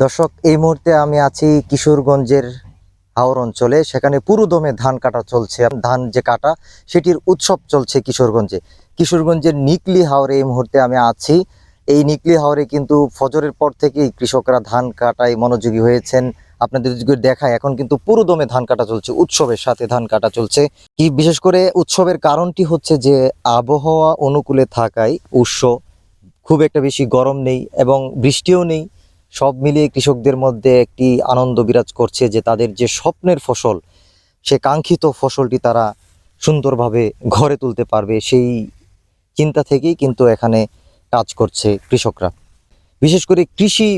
দর্শক, এই মুহূর্তে আমি আছি কিশোরগঞ্জের হাওর অঞ্চলে। সেখানে পুরো দমে ধান কাটা চলছে। ধান যে কাটা, সেটির উৎসব চলছে কিশোরগঞ্জে। কিশোরগঞ্জের নিকলি হাওরে এই মুহূর্তে আমি আছি। এই নিকলি হাওরে কিন্তু ফজরের পর থেকেই কৃষকরা ধান কাটায় মনোযোগী হয়েছেন। আপনাদের যদি দেখায়, এখন কিন্তু পুরো দমে ধান কাটা চলছে, উৎসবের সাথে ধান কাটা চলছে। কি বিশেষ করে উৎসবের কারণটি হচ্ছে যে, আবহাওয়া অনুকূলে থাকায় উৎস খুব একটা বেশি গরম নেই এবং বৃষ্টিও নেই। সব মিলিয়ে কৃষকদের মধ্যে একটি আনন্দ বিরাজ করছে যে তাদের যে স্বপ্নের ফসল, সে কাঙ্ক্ষিত ফসলটি তারা সুন্দরভাবে ঘরে তুলতে পারবে, সেই চিন্তা থেকেই কিন্তু এখানে কাজ করছে কৃষকরা। বিশেষ করে কৃষি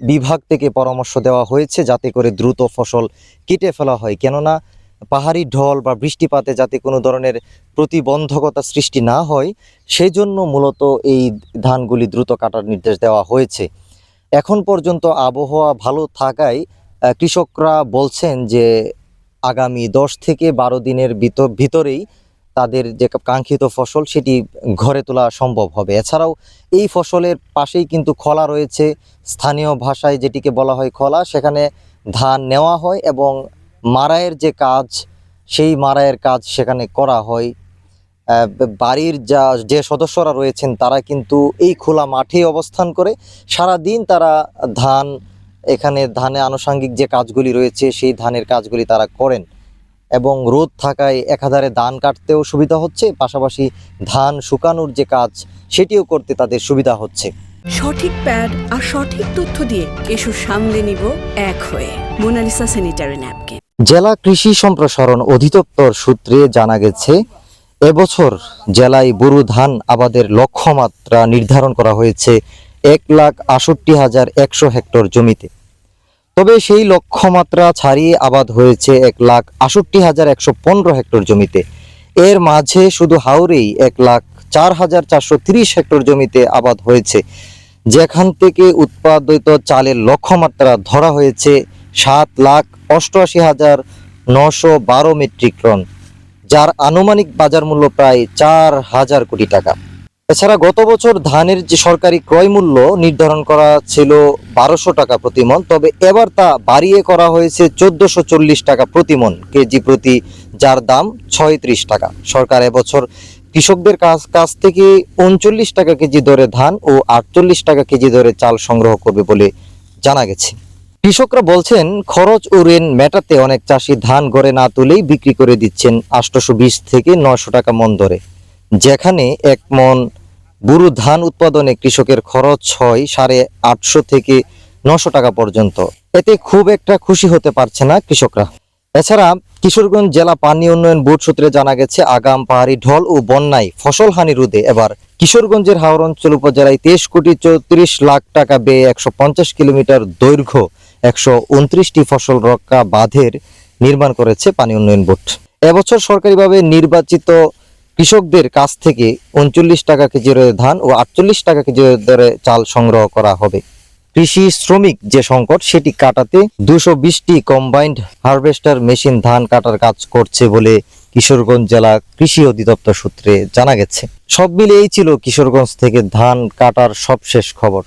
বিভাগ থেকে পরামর্শ দেওয়া হয়েছে যাতে করে দ্রুত ফসল কেটে ফেলা হয়। কেননা, পাহাড়ি ঢল বা বৃষ্টিপাতে যাতে কোনো ধরনের প্রতিবন্ধকতা সৃষ্টি না হয় সেই জন্য মূলত এই ধানগুলি দ্রুত কাটার নির্দেশ দেওয়া হয়েছে। এখন পর্যন্ত আবহাওয়া ভালো থাকায় কৃষকরা বলছেন যে আগামী দশ থেকে বারো দিনের ভিতর ভিতরেই তাদের যে কাঙ্ক্ষিত ফসল সেটি ঘরে তোলা সম্ভব হবে। এছাড়াও এই ফসলের পাশেই কিন্তু খলা রয়েছে। স্থানীয় ভাষায় যেটিকে বলা হয় খলা, সেখানে ধান নেওয়া হয় এবং মারাইয়ের যে কাজ, সেই মারাইয়ের কাজ সেখানে করা হয়। বাড়ির যা যে সদস্যরা রয়েছেন তারা কিন্তু এই খোলা মাঠে অবস্থান করে সারা দিন তারা ধান এখানে ধানে আনুষঙ্গিক যে কাজগুলি রয়েছে সেই ধানের কাজগুলি তারা করেন এবং রোদ থাকায় একাধারে ধান কাটতেও সুবিধা হচ্ছে পাশাপাশি ধান শুকানোর যে কাজ সেটিও করতে তাদের সুবিধা হচ্ছে। সঠিক প্যাড আর সঠিক তথ্য দিয়ে এসব সামলে নিব এক হয়ে। Monalisa sanitary napkin. জেলা কৃষি সম্প্রসারণ অধিদপ্তর সূত্রে জানা গেছে এবছর জেলায় বুরু ধান আবাদের লক্ষ্যমাত্রা নির্ধারণ করা হয়েছে এক লাখ আষট্টি হাজার একশো হেক্টর জমিতে। তবে সেই লক্ষ্যমাত্রা ছাড়িয়ে আবাদ হয়েছে এক লাখ আষট্টি হাজার একশো পনেরো হেক্টর জমিতে। এর মাঝে শুধু হাওরেই এক লাখ চার হাজার চারশো তিরিশ হেক্টর জমিতে আবাদ হয়েছে। যেখান থেকে উৎপাদিত চালের লক্ষ্যমাত্রা ধরা হয়েছে সাত লাখ অষ্টআশি হাজার নশো বারো মেট্রিক টন। যার আনুমানিক বাজার মূল্য প্রায় চার হাজার কোটি টাকা। এছাড়া গত বছর ধানের যে সরকারি ক্রয় মূল্য নির্ধারণ করা ছিল বারোশো টাকা প্রতি মন তবে এবার তা বাড়িয়ে করা হয়েছে চোদ্দশো চল্লিশ টাকা প্রতি মন কেজি প্রতি যার দাম ছয়ত্রিশ টাকা। সরকার এবছর কৃষকদের কাছ কাছ থেকে উনচল্লিশ টাকা কেজি দরে ধান ও আটচল্লিশ টাকা কেজি দরে চাল সংগ্রহ করবে বলে জানা গেছে। কৃষকরা বলছেন, খরচ ও ঋণ মেটাতে অনেক চাষি ধান গড়ে না তুলেই বিক্রি করে দিচ্ছেন আটশোশো বিশ থেকে নশো টাকা মন দরে। যেখানে এক মন বুরু ধান উৎপাদনে কৃষকের খরচ হয় সাড়ে আটশো থেকে নশো টাকা পর্যন্ত। এতে খুব একটা খুশি হতে পারছে না কৃষকরা। এছাড়া কিশোরগঞ্জ জেলা পানি উন্নয়ন বোর্ড সূত্রে জানা গেছে, আগাম পাহাড়ি ঢল ও বন্যায় ফসল হানি রোধে এবার কিশোরগঞ্জের হাওর অঞ্চল উপজেলায় তেইশ কোটি চৌত্রিশ লাখ টাকা ব্যয়ে একশো কিলোমিটার দৈর্ঘ্য একশো উনত্রিশটি ফসল রক্ষা বাঁধের নির্মাণ করেছে পানি উন্নয়ন বোর্ড। এবছর সরকারিভাবে নির্বাচিত কৃষকদের কাছ থেকে উনচল্লিশ টাকা কেজি দরে ধান ও আটচল্লিশ টাকা কেজি দরে চাল সংগ্রহ করা হবে। কৃষি শ্রমিক যে সংকট, সেটি কাটাতে দুশো বিশটি কম্বাইন্ড হারভেস্টার মেশিন ধান কাটার কাজ করছে বলে কিশোরগঞ্জ জেলা কৃষি অধিদপ্তর সূত্রে জানা গেছে। সব মিলে এই ছিল কিশোরগঞ্জ থেকে ধান কাটার সবশেষ খবর।